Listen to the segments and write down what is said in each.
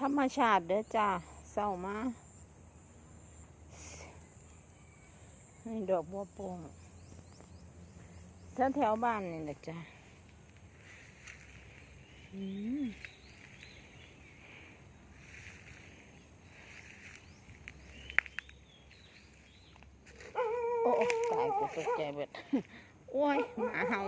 ธรรมชาติเด้อจ้าเศร้ามานี่ดอกบัวโป่งแถวแถวบ้านนี่แหละจ้าอืมโอ้โอ้ตายกูตกใจเบิดโอ้ยหมาเห่า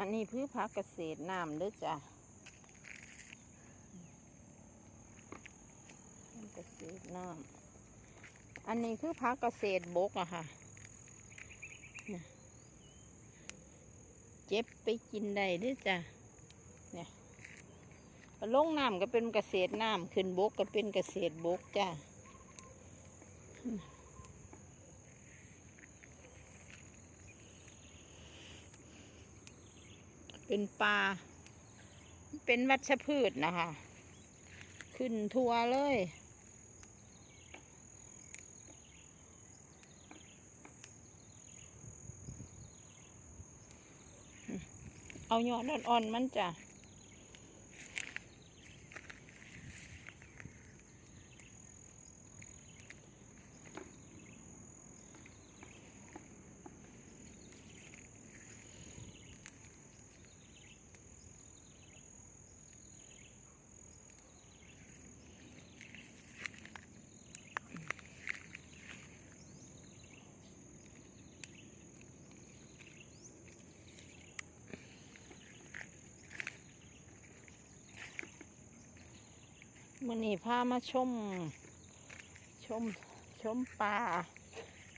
อันนี้พืชพักเกษตรน้ำเด้อจ้ะเกษตรน้ำอันนี้คือพักเกษตรบกอะค่ะ เจ็บไปกินได้ด้วยจ้ะ เนี่ยลงน้ำก็เป็นเกษตรน้ำขึ้นบกก็เป็นเกษตรบกจ้ะ เป็นปลา เป็นวัชพืชนะคะ ขึ้นทัวเลย เอายอดอ่อนๆมันจ้ะ มื่อนี้พามาชม ชม ชมป่า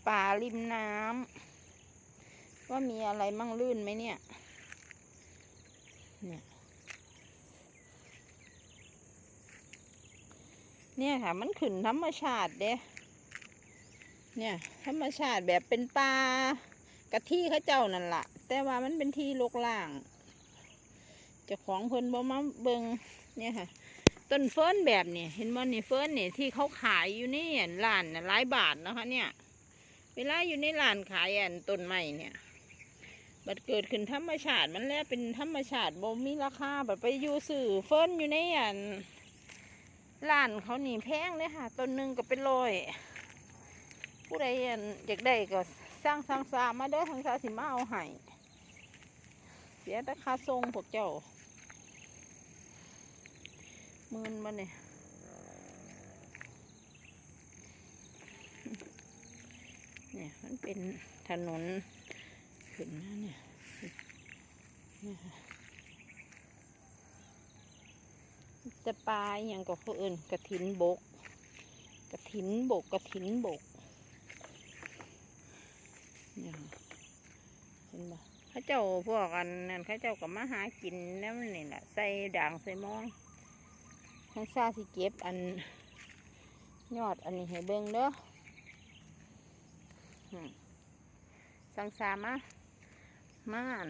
ป่าริมน้ำ ว่ามีอะไรมั่งลื่นไหมเนี่ย เนี่ย เนี่ยค่ะ มันขึ้นธรรมชาติเด้ เนี่ย ธรรมชาติแบบเป็นป่ากะที่เข้าเจ้านั่นละแต่ว่ามันเป็นที่ลกล่างจ้าของเพิ่นบ่มาเบิงเนี่ยค่ะ ต้นเฟิร์นแบบนี้เห็นบ่นี่เฟิร์นนี่ที่เขาขายอยู่นี่ร้านหลายบาทนะคะเนี่ย เวลาอยู่ในร้านขายอันต้นไม้เนี่ยบัดเกิดขึ้นธรรมชาติมันแล้วเป็นธรรมชาติบ่มีราคาบัดไปอยู่สื่อเฟิร์นอยู่ในอันร้านเขานี่แพงเลยค่ะต้นหนึ่งก็เป็นร้อยผู้ใดอันอยากได้ก็สร้างทางซามาเด้อทางซาสิมาเอาให้เสียแต่ค่าทรงพวกเจ้า มื่นบ่เนี่ยเนี่ยมันเป็นถนนขึ้นมาเนี่ยเนี่ยค่ะปลาอย่างก็เขาเอินกระถินบกกระถินบกกระถินบกเนี่ยค่ะเห็นบ่เข้าเจ้าพวกอันนั้นข้าเจ้าก็มาหากินแล้วนี่แหละใส่ด่างใส่มอง ทางซาสิเก็บอันยอดอันนี้ให้เบิ่งเด้อสังสามามาน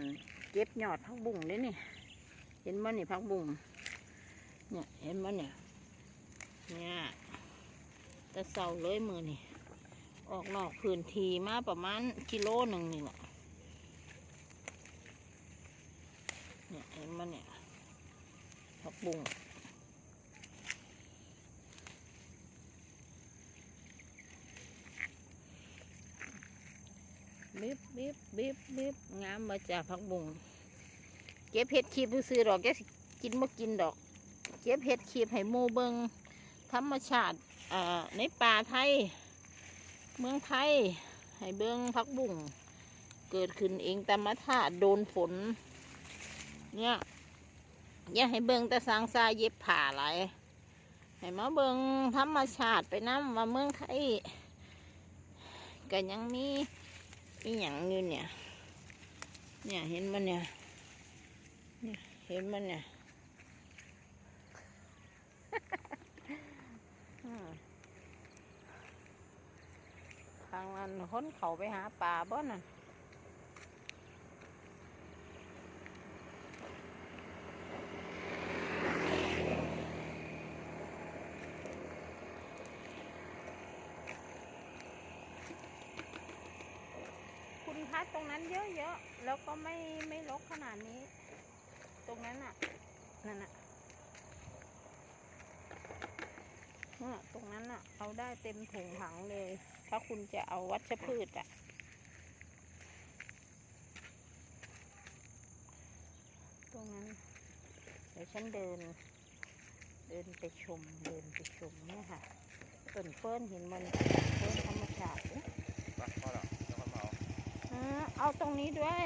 เก็บยอดพักบุ้งเด้นี่ เห็นบ่นี่พักบุ้งเนี่ยเห็นบ่เนี่ยเนี่ยแต่เสาเลยมือนี่ออกนอกพื้นที่มาประมาณกิโลหนึ่งนี่แหละเนี่ยเห็นบ่เนี่ยพักบุ้ง บิบบิบบิบบิบงามมาจากผักบุ้งเก็บเห็ดขีบซื้อดอกแกกินบ่กินดอก เก็บเห็ดขีบให้มูเบิงธรรมชาติในป่าไทย เมืองไทย ให้เบิงผักบุ้งเกิดขึ้นเองตามธาติโดนฝน เนี่ยอย่าให้เบิงแต่สางซาเย็บผ่าหลายให้มาเบิงธรรมชาติไปน้ำว่าเมืองไทยก็ยังมี อีหยังยืนเนี่ย เนี่ยเห็นมันเนี่ยเนี่ยเห็นมันเนี่ยทางนั้นคนเขาไปหาปลาบ่น่ะ ดตรงนั้นเยอะๆ แล้วก็ไม่ไม่ลกขนาดนี้ ตรงนั้นน่ะ นั่นน่ะน่ะตรงนั้นน่ะ เอาได้เต็มถุงถังเลย ถ้าคุณจะเอาวัชพืชอะ ตรงนั้น เดี๋ยวฉันเดิน เดินไปชม เดินไปชมเนี่ยค่ะต้นเฟิร์นเห็นมันเฟิร์นธรรมชาติเอ๊ะพอแล้ว เอาตรงนี้ด้วย